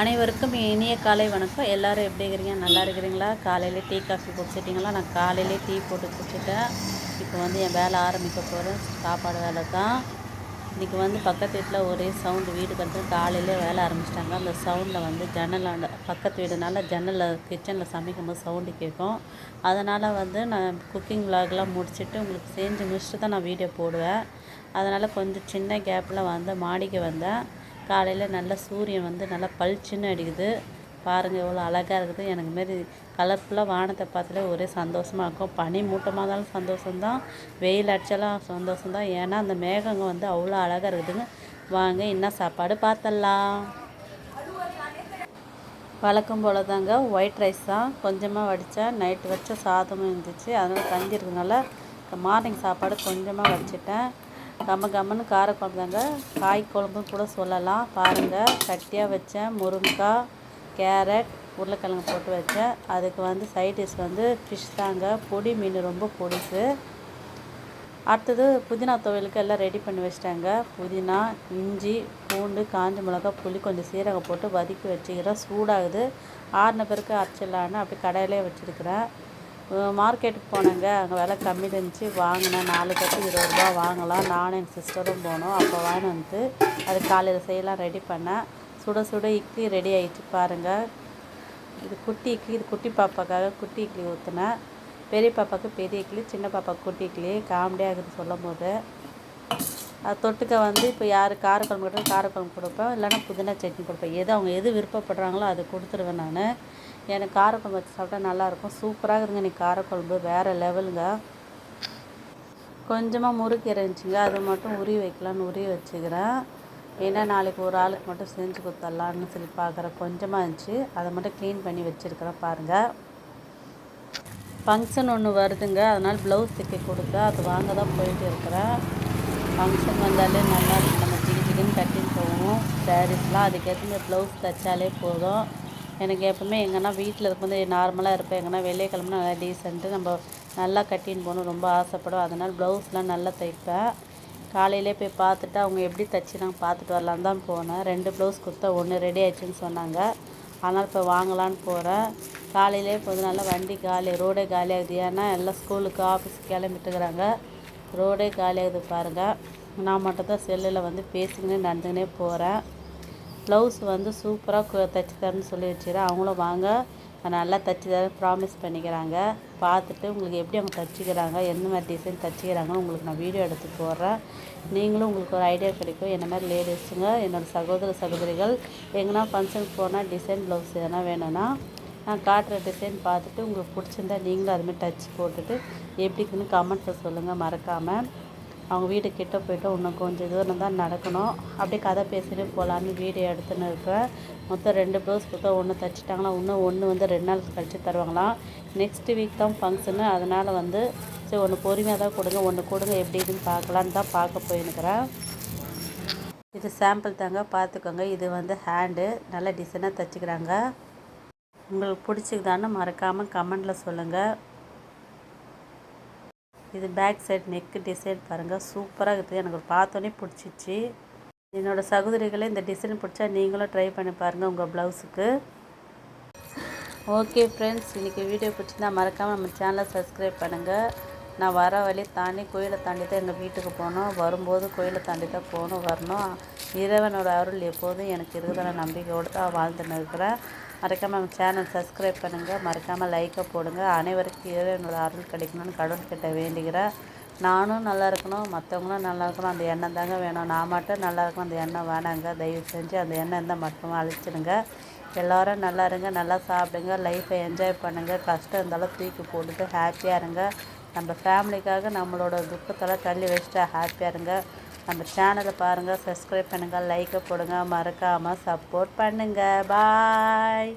அனைவருக்கும் இனிய காலை வணக்கம். எல்லோரும் எப்படி இருக்கிறீங்க? நல்லா இருக்கிறீங்களா? காலையில் டீ காஃபி குடிச்சிட்டிங்களா? நான் காலையிலே டீ போட்டு குடிச்சிட்டேன். இப்போ வந்து என் வேலை ஆரம்பிக்க போகிறேன் சாப்பாடு வேலை தான். இன்றைக்கி வந்து பக்கத்து வீட்டில் ஒரே சவுண்டு வீடு கட்டு காலையிலே வேலை ஆரம்பிச்சிட்டாங்க. அந்த சவுண்டில் வந்து ஜன்னலாண்ட பக்கத்து வீடுனால ஜன்னலில் கிச்சனில் சமைக்கும் போது சவுண்டு கேட்கும். அதனால் வந்து நான் குக்கிங் விலாக்லாம் முடிச்சுட்டு உங்களுக்கு செஞ்சு முடிச்சுட்டு தான் நான் வீடியோ போடுவேன். அதனால் கொஞ்சம் சின்ன கேப்பில் வந்து மாடிக்கு வந்தேன். காலையில் நல்ல சூரியன் வந்து நல்லா பளிச்சுன்னு அடிக்குது. பாருங்கள் எவ்வளோ அழகாக இருக்குது. எனக்கு மாரி கலர்ஃபுல்லாக வானத்தை பார்த்தாலே ஒரே சந்தோஷமாக இருக்கும். பனி மூட்டமாக இருந்தாலும் சந்தோஷம்தான். வெயில் அடித்தாலும் சந்தோஷம்தான். ஏன்னா அந்த மேகங்க வந்து அவ்வளோ அழகாக இருக்குதுங்க வாங்க என்ன சாப்பாடு பார்த்தலாம் வழக்கம் போல் தாங்க ஒயிட் ரைஸ் தான் கொஞ்சமாக வடித்தேன் நைட்டு வச்ச சாதமும் இருந்துச்சு. அதனால் கஞ்சி இருக்கனால மார்னிங் சாப்பாடு கொஞ்சமாக வச்சுட்டேன் கம்ம கம்மன்னு காரக்குழம்பு தாங்க காய் குழம்பும் கூட சொல்லலாம். பாருங்கள் கட்டியாக வச்சேன். முருங்கைக்காய் கேரட் உருளைக்கிழங்கு போட்டு வச்சேன். அதுக்கு வந்து சைட் டிஷ் வந்து ஃபிஷ் தாங்க. பொடி மீன் ரொம்ப பொடிசு அடுத்தது புதினா துவையலுக்கு எல்லாம் ரெடி பண்ணி வச்சிட்டாங்க. புதினா இஞ்சி பூண்டு காஞ்ச மிளகா புளி கொஞ்சம் சீரகம் போட்டு வதக்கி வச்சுக்கிறேன். சூடாகுது. ஆறின பிறகு அரைச்சிடலான்னு அப்படி கடையிலே வச்சுருக்கிறேன். மார்க்கெட்டுக்கு போனேங்க. அங்கே விலை கம்மி இருந்துச்சு வாங்கினேன். நாலு கட்டு இருபது ரூபா வாங்கலாம். நானும் என் சிஸ்டரும் போனோம். அப்போ வாங்கிட்டு வந்து அது காலையில் செய்யலாம் ரெடி பண்ணேன். சுட சுட இட்லி ரெடி ஆகிடுச்சு பாருங்கள் இது குட்டி இட்லி இது குட்டி பாப்பாக்காக குட்டி இட்லி ஊற்றினேன் பெரிய பாப்பாவுக்கு பெரிய இட்லி சின்ன பாப்பாவுக்கு குட்டி இட்லி. காமெடியாக இருக்குது சொல்லும் போது தொட்டுக்க வந்து இப்போ யார் காரக்குழம்பு கேட்டாலும் காரக்குழம்பு கொடுப்பேன். இல்லைன்னா புதினா சட்னி கொடுப்பேன். எது அவங்க எது விருப்பப்படுறாங்களோ அதை கொடுத்துருவேன் நான். எனக்கு காரக்குழம்பு வச்சு சாப்பிட்டா நல்லாயிருக்கும் சூப்பராக இருக்குங்க நீ காரக்குழம்பு வேறு லெவலுங்க கொஞ்சமாக முறுக்கு இருந்துச்சுங்க. அது மட்டும் உரி வைக்கலான்னு உரி வச்சுக்கிறேன். ஏன்னா நாளைக்கு ஒரு ஆளுக்கு மட்டும் செஞ்சு கொடுத்துட்லான்னு சொல்லி பார்க்குறேன் கொஞ்சமாக இருந்துச்சு. அதை மட்டும் க்ளீன் பண்ணி வச்சுருக்கிறேன் பாருங்கள் ஃபங்க்ஷன் ஒன்று வருதுங்க. அதனால் ப்ளவுஸ் தைக்க கொடுக்க அது வாங்க தான் போயிட்டு இருக்கிறேன். ஃபங்க்ஷன் வந்தாலே நல்லா நம்ம சிக்கு சிக்குன்னு கட்டின்னு போவோம். சாரீஸ்லாம் அதுக்கேற்ற ப்ளவுஸ் தைச்சாலே போதும். எனக்கு எப்போவுமே எங்கன்னா வீட்டில் இருக்கும்போது நார்மலாக இருப்பேன். எங்கன்னா வெளியே கிளம்புனா நல்லா டீசெண்ட்டு நம்ம நல்லா கட்டின்னு போகணும் ரொம்ப ஆசைப்படுவேன் அதனால் ப்ளவுஸ்லாம் நல்லா தைப்பேன். காலையிலே போய் பார்த்துட்டு அவங்க எப்படி தைச்சினாங்க பார்த்துட்டு வரலான்னு தான் போனேன். ரெண்டு ப்ளவுஸ் கொடுத்தா ஒன்று ரெடி ஆயிடுச்சுன்னு சொன்னாங்க. அதனால் இப்போ வாங்கலான்னு போகிறேன் காலையிலே போதுனால வண்டி காலி ரோடே காலியாகுது. ஏன்னா எல்லாம் ஸ்கூலுக்கு ஆஃபீஸுக்கு கிளம்பிட்டுக்கிறாங்க ரோடே காலியாகுது பாருங்கள் நான் மட்டும் தான் செல்லில் வந்து பேசிக்கினே நடந்துக்கினே போகிறேன் ப்ளவுஸ் வந்து சூப்பராக தைச்சி தரேன்னு சொல்லி வச்சுக்கிறேன். அவங்களும் வாங்க. நல்லா தைச்சி தரேன் ப்ராமிஸ் பண்ணிக்கிறாங்க. பார்த்துட்டு உங்களுக்கு எப்படி அவங்க தைச்சிக்கிறாங்க எந்த மாதிரி டிசைன் தைச்சிக்கிறாங்கன்னு உங்களுக்கு நான் வீடியோ எடுத்து போடுறேன். நீங்களும் உங்களுக்கு ஒரு ஐடியா கிடைக்கும். என்ன மாதிரி லேடிஸுங்க என்னோடய சகோதர சகோதரிகள் எங்கன்னா ஃபங்க்ஷனுக்கு போனால் டிசைன் ப்ளவுஸ் எதனா வேணும்னா நான் காட்டுற டிசைன் பார்த்துட்டு உங்களுக்கு பிடிச்சிருந்தா நீங்களும் அதுமாதிரி டச் போட்டுட்டு எப்படி இருக்குன்னு கமெண்ட்டில் சொல்லுங்கள் மறக்காமல் அவங்க வீடு கிட்ட போய்ட்டு இன்னும் கொஞ்சம் தூரம் தான் நடக்கணும். அப்படியே கதை பேசிட்டு போகலான்னு வீடியோ எடுத்துன்னு இருக்கேன். மொத்தம் ரெண்டு ப்ளவுஸ் கொடுத்தா ஒன்று தைச்சிட்டாங்களா இன்னும் ஒன்று வந்து ரெண்டு நாள் கழித்து தருவாங்களாம் நெக்ஸ்ட்டு வீக் தான் ஃபங்க்ஷனு அதனால் வந்து சரி ஒன்று பொறுமையாக தான் கொடுங்க ஒன்று கொடுங்க எப்படி இதுன்னு பார்க்கலான்னு தான் பார்க்க போயிருக்கிறேன். இது சாம்பிள் தாங்க பார்த்துக்கோங்க. இது வந்து ஹேண்டு நல்ல டிசைனாக தைச்சிக்கிறாங்க. உங்களுக்கு பிடிச்சிக்குதான்னு மறக்காமல் கமெண்டில் சொல்லுங்கள் இது பேக் சைட் நெக்கு டிசைன் பாருங்கள் சூப்பராக இருக்குது. எனக்கு பார்த்தோன்னே பிடிச்சிச்சு. என்னோடய சகோதரிகளே இந்த டிசைன் பிடிச்சா நீங்களும் ட்ரை பண்ணி பாருங்கள் உங்கள் ப்ளவுஸுக்கு ஓகே ஃப்ரெண்ட்ஸ் இன்றைக்கி வீடியோ பிடிச்சிருந்தா மறக்காமல் நம்ம சேனலை சப்ஸ்கிரைப் பண்ணுங்கள் நான் வர வழி தாண்டி கோயிலை தாண்டி தான் எங்கள் வீட்டுக்கு போகணும். வரும்போது கோயிலை தாண்டி தான் போகணும் வரணும். இறைவனோட அருள் எப்போதும் எனக்கு இருக்குதுன்னு நம்பிக்கையோடு தான் வாழ்ந்துன்னு இருக்கிறேன். மறக்காமல் நம்ம சேனல் சப்ஸ்கிரைப் பண்ணுங்கள் மறக்காமல் லைக்கை போடுங்க. அனைவருக்கும் இறைவனோட அருள் கிடைக்கணும்னு கடவுள்கிட்ட வேண்டிக்கிறேன். நானும் நல்லா இருக்கணும். மற்றவங்களும் நல்லா இருக்கணும். அந்த எண்ணம் தாங்க வேணும். நான் மட்டும் நல்லா இருக்கணும். அந்த எண்ணம் வேணாங்க. தயவு செஞ்சு அந்த எண்ணம் இருந்தால் மட்டும் அழிச்சிடுங்க. எல்லோரும் நல்லா இருங்க. நல்லா சாப்பிடுங்க. லைஃப்பை என்ஜாய் பண்ணுங்கள் கஷ்டம் இருந்தாலும் தூக்கி போட்டுட்டு ஹாப்பியாக இருங்க. நம்ம ஃபேமிலிக்காக நம்மளோட துக்கத்தெல்லாம் தள்ளி வச்சுட்டு ஹாப்பியாக இருங்க. நம்ம சேனலை பாருங்கள் சப்ஸ்கிரைப் பண்ணுங்கள் லைக்கை போடுங்க மறக்காமல் சப்போர்ட் பண்ணுங்கள் பாய்